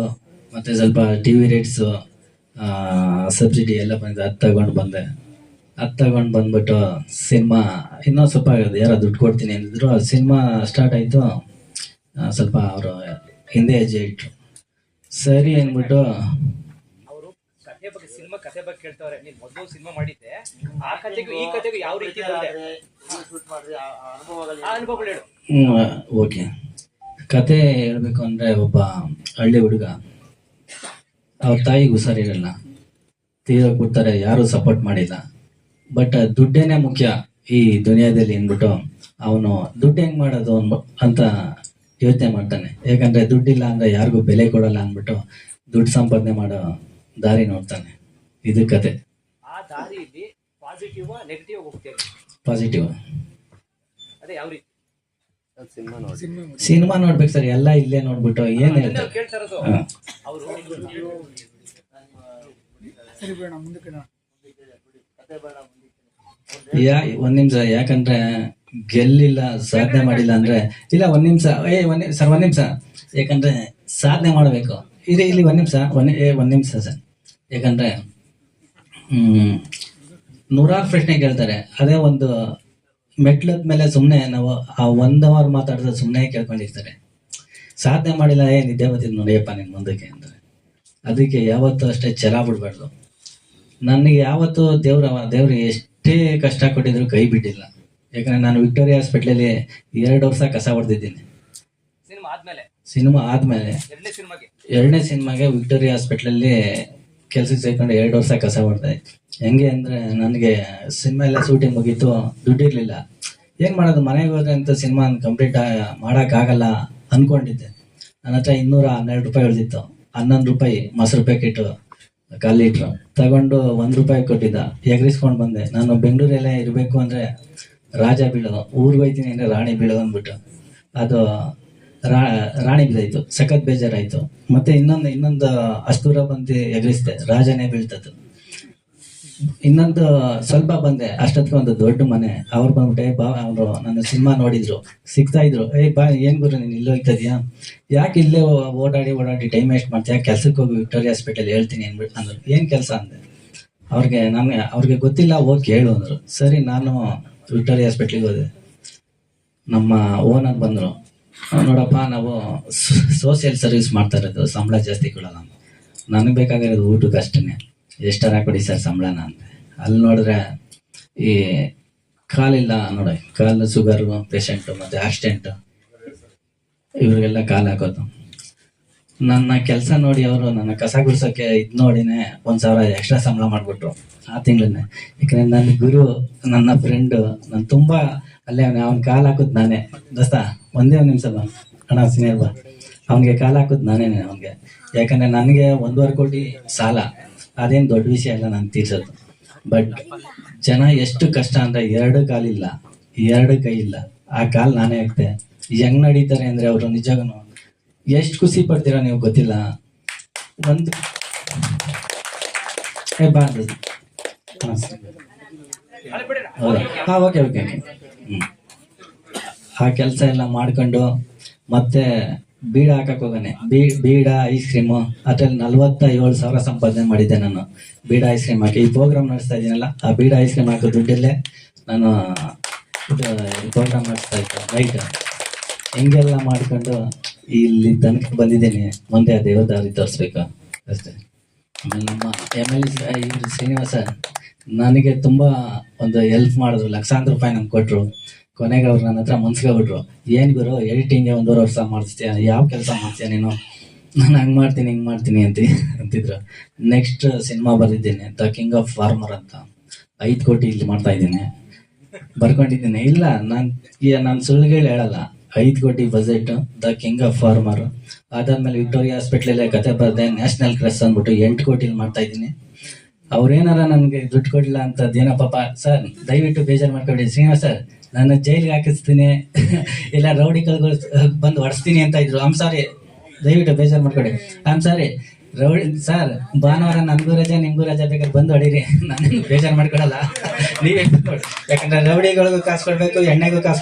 Speaker 1: ಮತ್ತೆ ಸ್ವಲ್ಪ ಟಿ ವಿ ರೇಟ್ಸು ಸಬ್ಸಿಡಿ ಎಲ್ಲ ಬಂದ ಅದು ತಗೊಂಡು ಬಂದೆ. ಅದು ತಗೊಂಡು ಬಂದ್ಬಿಟ್ಟು ಸಿನಿಮಾ ಇನ್ನೂ ಸ್ವಲ್ಪ ಯಾರೋ ದುಡ್ಡು ಕೊಡ್ತೀನಿ ಅಂದಿದ್ರು ಸಿನಿಮಾ ಸ್ಟಾರ್ಟ್ ಆಯ್ತು. ಸ್ವಲ್ಪ ಅವರು ಹಿಂದೆ ಹೆಜ್ಜೆ ಇಟ್ರು. ಸರಿ ಅಂದ್ಬಿಟ್ಟು
Speaker 8: ಅವರು ಕಥೆ ಬಗ್ಗೆ ಸಿನಿಮಾ ಕಥೆ ಬಗ್ಗೆ ಕೇಳ್ತಾವ್ರೆ. ನೀನ್ ಮೊದಲು ಸಿನಿಮಾ ಮಾಡಿದ್ದೆ. ಆ ಕಥೆಗೂ ಈ ಕಥೆಗೂ ಯಾವ ರೀತಿ ಅನುಭವಗಳು ಹೇಳು.
Speaker 1: ಓಕೆ. ಕತೆ ಹೇಳ್ಬೇಕು ಅಂದ್ರೆ ಒಬ್ಬ ಹಳ್ಳಿ ಹುಡುಗ. ಅವ್ರ ತಾಯಿಗೆ ಹುಷಾರಿರಲ್ಲ. ತೀರೋಗ್ಬಿಡ್ತಾರೆ ಯಾರು ಸಪೋರ್ಟ್ ಮಾಡಿಲ್ಲ. ಬಟ್ ದುಡ್ಡೇನೆ ಮುಖ್ಯ ಈ ದುನಿಯಾದಲ್ಲಿ ಅಂದ್ಬಿಟ್ಟು ಅವನು ದುಡ್ಡು ಹೆಂಗ್ ಮಾಡೋದು ಅನ್ಬ- ಅಂತ ಯೋಚನೆ ಮಾಡ್ತಾನೆ. ಯಾಕಂದ್ರೆ ದುಡ್ಡಿಲ್ಲ ಅಂದ್ರೆ ಯಾರಿಗೂ ಬೆಲೆ ಕೊಡಲ್ಲ ಅಂದ್ಬಿಟ್ಟು ದುಡ್ಡು ಸಂಪಾದನೆ ಮಾಡೋ ದಾರಿ ನೋಡ್ತಾನೆ. ಇದು ಕತೆ.
Speaker 8: ಆ ದಾರಿಯಲ್ಲಿ ಪಾಸಿಟಿವ್ ನೆಗೆಟಿವ್ ಹೋಗ್ತೇವೆ.
Speaker 1: ಪಾಸಿಟಿವ್
Speaker 8: ಅದೇ ಯಾವ ರೀತಿ?
Speaker 1: ಸಿನಿಮಾ ನೋಡ್ಬೇಕು ಸರ್ ಎಲ್ಲ ಇಲ್ಲೇ ನೋಡ್ಬಿಟ್ಟು ಏನ್ ಹೇಳ್ತಾರೆ
Speaker 8: ನಾವು ಕೇಳ್ತಾ ಇರೋದು
Speaker 1: ಹಾ.
Speaker 8: ಅವರು
Speaker 1: ಯಾ ಒಂದ್ ನಿಮಿಷ ಯಾಕಂದ್ರೆ ಗೆಲ್ಲಿಲ್ಲ ಸಾಧನೆ ಮಾಡಿಲ್ಲ ಅಂದ್ರೆ ಇಲ್ಲ ಒಂದ್ ನಿಮಿಷ. ಏ ಒಂದ್ ಸರ್ ಒಂದ್ ನಿಮಿಷ. ಯಾಕಂದ್ರೆ ಸಾಧನೆ ಮಾಡಬೇಕು. ಇದೆ ಇಲ್ಲಿ ಒಂದ್ ನಿಮಿಷ ಒಂದ್ ಏ ಒಂದ್ ನಿಮಿಷ ಸರ್. ಯಾಕಂದ್ರೆ ಹ್ಮ್ ನೂರಾರು ಪ್ರಶ್ನೆ ಕೇಳ್ತಾರೆ. ಅದೇ ಒಂದು ಮೆಟ್ಲದ ಮೇಲೆ ಸುಮ್ಮನೆ ನಾವು ಆ ಒಂದ್ ಅವರ್ ಮಾತಾಡಿದ್ರೆ ಸುಮ್ಮನೆ ಕೇಳ್ಕೊಂಡಿರ್ತಾರೆ. ಸಾಧನೆ ಮಾಡಿಲ್ಲ ಏ ನಿದ್ದೆ ಬರ್ತಿದ್ ನೋಡಿಯಪ್ಪ ನಿನ್ ಮುಂದಕ್ಕೆ ಅಂದ್ರೆ ಅದಕ್ಕೆ ಯಾವತ್ತೂ ಅಷ್ಟೇ ಛಲ ಬಿಡ್ಬಾರ್ದು. ನನಗೆ ಯಾವತ್ತೂ ದೇವ್ರ ದೇವ್ರಿಗೆ ಎಷ್ಟೇ ಕಷ್ಟ ಕೊಟ್ಟಿದ್ರು ಕೈ ಬಿಟ್ಟಿಲ್ಲ. ಯಾಕಂದ್ರೆ ನಾನು ವಿಕ್ಟೋರಿಯಾ ಹಾಸ್ಪಿಟ್ಲಲ್ಲಿ ಎರಡು ವರ್ಷ ಕಸ ಹೊಡೆದಿದ್ದೀನಿ.
Speaker 8: ಸಿನಿಮಾ ಆದ್ಮೇಲೆ?
Speaker 1: ಸಿನಿಮಾ ಆದ್ಮೇಲೆ
Speaker 8: ಎರಡನೇ ಸಿನಿಮಾಗೆ?
Speaker 1: ವಿಕ್ಟೋರಿಯಾ ಹಾಸ್ಪಿಟ್ಲಲ್ಲಿ ಕೆಲ್ಸಕ್ಕೆ ಸೇರ್ಕೊಂಡು ಎರಡು ವರ್ಷ ಕಸ ಹೊಡೆದೆ. ಹೆಂಗೆ ಅಂದ್ರೆ ನನಗೆ ಸಿನಿಮಾ ಎಲ್ಲ ಶೂಟಿಂಗ್ ಮುಗೀತು ದುಡ್ಡಿರ್ಲಿಲ್ಲ. ಏನ್ ಮಾಡೋದು ಮನೆಗೆ ಹೋದ್ರೆ ಅಂತ ಸಿನಿಮಾ ಕಂಪ್ಲೀಟ್ ಆಗಲ್ಲ ಅನ್ಕೊಂಡಿದ್ದೆ. ನನ್ನ ಹತ್ರ ಇನ್ನೂರ ಹನ್ನೆರಡು ರೂಪಾಯಿ ಉಳಿದಿತ್ತು. ಹನ್ನೊಂದು ರೂಪಾಯಿ ಮೊಸರು ಪ್ಯಾಕೆಟ್ ಕಾಲ್ ಲೀಟ್ರು ತಗೊಂಡು ಒಂದ್ ರೂಪಾಯಿ ಕೊಟ್ಟಿದ್ದ. ಎಗರಿಸ್ಕೊಂಡು ಬಂದೆ. ನಾನು ಬೆಂಗಳೂರಲ್ಲೇ ಇರಬೇಕು ಅಂದ್ರೆ ರಾಜ ಬೀಳೋದು. ಊರಿಗೆ ಹೋಯ್ತೀನಿ ಅಂದ್ರೆ ರಾಣಿ ಬೀಳೋದು ಅಂದ್ಬಿಟ್ಟು. ಅದು ರಾ- ರಾಣಿ ಬಿದ್ದಾಯ್ತು ಸಖತ್ ಬೇಜಾರಾಯ್ತು. ಮತ್ತೆ ಇನ್ನೊಂದು ಇನ್ನೊಂದು ಅಷ್ಟು ಬಂದು ಎಗರಿಸ್ದೆ ರಾಜನೇ ಬೀಳ್ತದ್ದು. ಇನ್ನೊಂದು ಸ್ವಲ್ಪ ಬಂದೆ, ಅಷ್ಟೊತ್ತಿಗೆ ಒಂದು ದೊಡ್ಡ ಮನೆ. ಅವ್ರು ಬಂದ್ಬಿಟ್ಟೆ, ಬಾ, ಅವರು ನನ್ನ ಸಿನಿಮಾ ನೋಡಿದ್ರು. ಸಿಗ್ತಾ ಇದ್ರು. ಏ, ಬಾ, ಏನ್ ಗುರು, ನೀನು ಇಲ್ಲಿ ಹೋಗ್ತದ್ಯಾ ಯಾಕೆ ಇಲ್ಲೇ ಓಡಾಡಿ ಓಡಾಡಿ ಟೈಮ್ ವೇಸ್ಟ್ ಮಾಡ್ತೀಯಾ? ಕೆಲ್ಸಕ್ಕೆ ಹೋಗಿ ವಿಕ್ಟೋರಿಯಾ ಹಾಸ್ಪಿಟಲ್ ಹೇಳ್ತೀನಿ ಅಂದ್ಬಿಟ್ಟು ಅಂದ್ರು. ಏನ್ ಕೆಲಸ ಅಂದೆ? ಅವ್ರಿಗೆ ನಮ್ಗೆ, ಅವ್ರಿಗೆ ಗೊತ್ತಿಲ್ಲ, ಹೋಗಿ ಕೇಳು ಅಂದ್ರು. ಸರಿ, ನಾನು ವಿಕ್ಟೋರಿಯಾ ಹಾಸ್ಪಿಟ್ಲಿಗೆ ಹೋದೆ. ನಮ್ಮ ಓನರ್ ಬಂದ್ರು. ನೋಡಪ್ಪ, ನಾವು ಸೋಷಿಯಲ್ ಸರ್ವಿಸ್ ಮಾಡ್ತಾ ಇರೋದು, ಸಂಬಳ ಜಾಸ್ತಿ ಕೊಡಲ್ಲ. ನನಗೆ ಬೇಕಾಗಿರೋದು ಊಟಕ್ಕೆ ಅಷ್ಟೇ ಎಷ್ಟರ ಕೊಡಿ ಸರ್ ಸಂಬಳನ ಅಂತ. ಅಲ್ಲಿ ನೋಡಿದ್ರೆ ಈ ಕಾಲಿಲ್ಲ ನೋಡಿ, ಕಾಲು ಶುಗರು ಪೇಷಂಟು ಮತ್ತೆ ಆಕ್ಸಿಡೆಂಟ್ ಇವ್ರಿಗೆಲ್ಲ ಕಾಲು ಹಾಕೋದು. ನನ್ನ ಕೆಲಸ ನೋಡಿ ಅವರು ನನ್ನ ಕಸ ಗುಡ್ಸೋಕೆ ಇದು ನೋಡಿನೇ ಒಂದ್ ಸಾವಿರ ಎಕ್ಸ್ಟ್ರಾ ಸಂಬಳ ಮಾಡ್ಬಿಟ್ರು ಆ ತಿಂಗಳನ್ನೇ. ಯಾಕಂದ್ರೆ ನನ್ನ ಗುರು, ನನ್ನ ಫ್ರೆಂಡು ನಾನು ತುಂಬಾ ಅಲ್ಲೇ ಅವನ, ಅವ್ನ ಕಾಲು ಹಾಕುದ್ ನಾನೇ. ದೋಸ್ತ, ಒಂದೇ ಒಂದು ನಿಮಿಷ ಬಾ. ಅಣ್ಣ ಸೀನಿಯರ್ ಬಾ. ಅವನಿಗೆ ಕಾಲು ಹಾಕುದ್ ನಾನೇನೆ ಅವನಿಗೆ. ಯಾಕಂದ್ರೆ ನನಗೆ ಒಂದೂವರೆ ಕೋಟಿ ಸಾಲ. ಅದೇನು ದೊಡ್ಡ ವಿಷಯ ಅಲ್ಲ ನಾನು ತೀರ್ಸೋದು. ಬಟ್ ಜನ ಎಷ್ಟು ಕಷ್ಟ ಅಂದ್ರೆ ಎರಡು ಕಾಲಿಲ್ಲ ಎರಡು ಕೈ ಇಲ್ಲ. ಆ ಕಾಲ್ ನಾನೇ ಹಾಕ್ತೆ. ಹೆಂಗ್ ನಡೀತಾರೆ ಅಂದ್ರೆ ಅವರು ನಿಜಗೂ ಎಷ್ಟು ಖುಷಿ ಪಡ್ತೀರಾ ನೀವು ಗೊತ್ತಿಲ್ಲ. ಒಂದು. ಹಾ, ಓಕೆ ಓಕೆ ಆ ಕೆಲಸ ಎಲ್ಲ ಮಾಡ್ಕೊಂಡು ಮತ್ತೆ ಬೀಡ ಹಾಕಕ್ ಹೋಗಾನೆ. ಬೀಡ ಐಸ್ ಕ್ರೀಮ್ ಅದ್ರಲ್ಲಿ ನಲ್ವತ್ತ ಏಳು ಸಾವಿರ ಸಂಪಾದನೆ ಮಾಡಿದ್ದೆ ನಾನು. ಬೀಡ ಐಸ್ ಕ್ರೀಮ್ ಹಾಕಿ. ಈ ಪ್ರೋಗ್ರಾಮ್ ನಡೆಸ್ತಾ ಇದ್ದೀನಲ್ಲ ಆ ಬೀಡ ಐಸ್ ಕ್ರೀಮ್ ಹಾಕೋ ದುಡ್ಡಲ್ಲೇ ನಾನು ಪ್ರೋಗ್ರಾಮ್ ನಡೆಸ್ತಾ ಇದ್ದೆ. ರೈಟ್ ಹೆಂಗೆಲ್ಲ ಮಾಡ್ಕೊಂಡು ಇಲ್ಲಿ ತನಕ ಬಂದಿದ್ದೀನಿ. ಮುಂದೆ ಆ ದೇವ್ರ ದಾರಿ ತೋರಿಸ್ಬೇಕು. ಅಷ್ಟೇ. ಆಮೇಲೆ ನಮ್ಮ ಎಂ ಎಲ್ ಇವರು ಶ್ರೀನಿವಾಸ, ನನಗೆ ತುಂಬ ಒಂದು ಹೆಲ್ಪ್ ಮಾಡಿದ್ರು. ಲಕ್ಷಾಂತರ ರೂಪಾಯಿ ನಮ್ಗೆ ಕೊಟ್ರು. ಕೊನೆಗೆ ಅವ್ರು ನನ್ನ ಹತ್ರ ಮುನ್ಸ್ಕೊಬಿಟ್ರು, ಏನ್ ಗುರು ಎಡಿಟಿಂಗ್ ಒಂದೂವರೆ ವರ್ಷ ಮಾಡಿಸ್ತೀಯ? ಯಾವ ಕೆಲಸ ಮಾಡ್ತೀಯ ನೀನು? ನಾನು ಹಂಗ್ ಮಾಡ್ತೀನಿ, ಹಿಂಗ್ ಮಾಡ್ತೀನಿ ಅಂತ, ಅಂತಿದ್ರು. ನೆಕ್ಸ್ಟ್ ಸಿನಿಮಾ ಬರೆದಿದ್ದೀನಿ ದ ಕಿಂಗ್ ಆಫ್ ಫಾರ್ಮರ್ ಅಂತ. ಐದು ಕೋಟಿ ಇಲ್ಲಿ ಮಾಡ್ತಾ ಇದ್ದೀನಿ. ಬರ್ಕೊಂಡಿದ್ದೀನಿ. ಇಲ್ಲ, ನಾನ್ ಈಗ ನಾನು ಸುಳ್ಳುಗಳು ಹೇಳಲ್ಲ. ಐದು ಕೋಟಿ budget the king of farmer ಅದಾದ್ಮೇಲೆ ವಿಕ್ಟೋರಿಯಾ ಹಾಸ್ಪಿಟ್ಲಲ್ಲೇ ಕತೆ ಬರ್ದೆ ನ್ಯಾಷನಲ್ ಕ್ರೆಸ್ ಅಂದ್ಬಿಟ್ಟು ಎಂಟು ಕೋಟಿಲಿ ಮಾಡ್ತಾ ಇದ್ದೀನಿ. ಅವ್ರೇನಾರ ನನ್ಗೆ ದುಡ್ಡು ಕೊಡ್ಲಿಲ್ಲ ಅಂತ ಏನಪ್ಪ, ಪಾಪ, ಸರ್, ದಯವಿಟ್ಟು ಬೇಜಾರು ಮಾಡ್ಕೊಡಿ ಶ್ರೀನಿವಾಸ್ ಸರ್ ನಾನು ಜೈಲಿಗೆ ಹಾಕಿಸ್ತೀನಿ. *laughs* ಇಲ್ಲ ರೌಡಿಗಳು ಬಂದು ಹೊಡಿಸ್ತೀನಿ ಅಂತ ಇದ್ರು. ಆಮ್ ಸಾರಿ ದಯವಿಟ್ಟು ಬೇಜಾರು ಮಾಡ್ಕೊಡಿ. ಆಮ್ ಸಾರಿ ರೌಡಿ ಸರ್ ಭಾನುವಾರ ನನಗೂ ರಜೆ, ನಿಮಗೂ ರಜೆ ಬೇಕಾದ್ರೆ ಬಂದು ಹೊಡೀರಿ. *laughs* ನಾನು ಬೇಜಾರು ಮಾಡ್ಕೊಡಲ್ಲ *laughs* ನೀವೇ ಯಾಕಂದ್ರೆ ರೌಡಿಗಳಿಗೂ ಕಾಸು ಕೊಡಬೇಕು, ಎಣ್ಣೆಗೂ ಕಾಸು